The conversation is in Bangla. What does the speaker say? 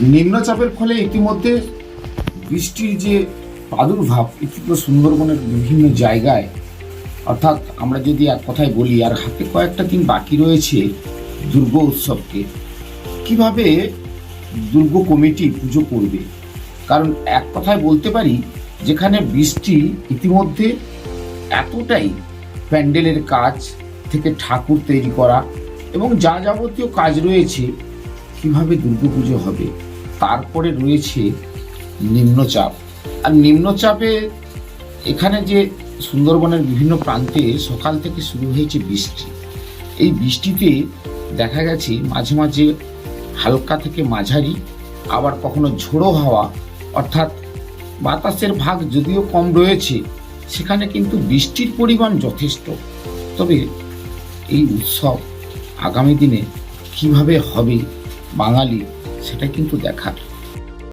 নিম্নচাপের ফলে ইতিমধ্যে বৃষ্টির যে প্রাদুর্ভাব ইতিমধ্যে সুন্দরবনের বিভিন্ন জায়গায়, অর্থাৎ আমরা যদি এক কথায় বলি, আর হাতে কয়েকটা দিন বাকি রয়েছে দুর্গ উৎসবকে, কীভাবে দুর্গ কমিটি পুজো করবে? কারণ এক কথায় বলতে পারি, যেখানে বৃষ্টি ইতিমধ্যে এতটাই প্যান্ডেলের কাজ থেকে ঠাকুর তৈরি করা এবং যা যাবতীয় কাজ রয়েছে কীভাবে দুর্গাপুজো হবে? তারপরে রয়েছে নিম্নচাপ। আর নিম্নচাপে এখানে যে সুন্দরবনের বিভিন্ন প্রান্তে সকাল থেকে শুরু হয়েছে বৃষ্টি। এই বৃষ্টিতে দেখা গেছে মাঝে মাঝে হালকা থেকে মাঝারি, আবার কখনো ঝোড়ো হাওয়া, অর্থাৎ বাতাসের ভাগ যদিও কম রয়েছে, সেখানে কিন্তু বৃষ্টির পরিমাণ যথেষ্ট। তবে এই উৎসব আগামী দিনে কীভাবে হবে বাঙালি সেটা কিন্তু দেখার।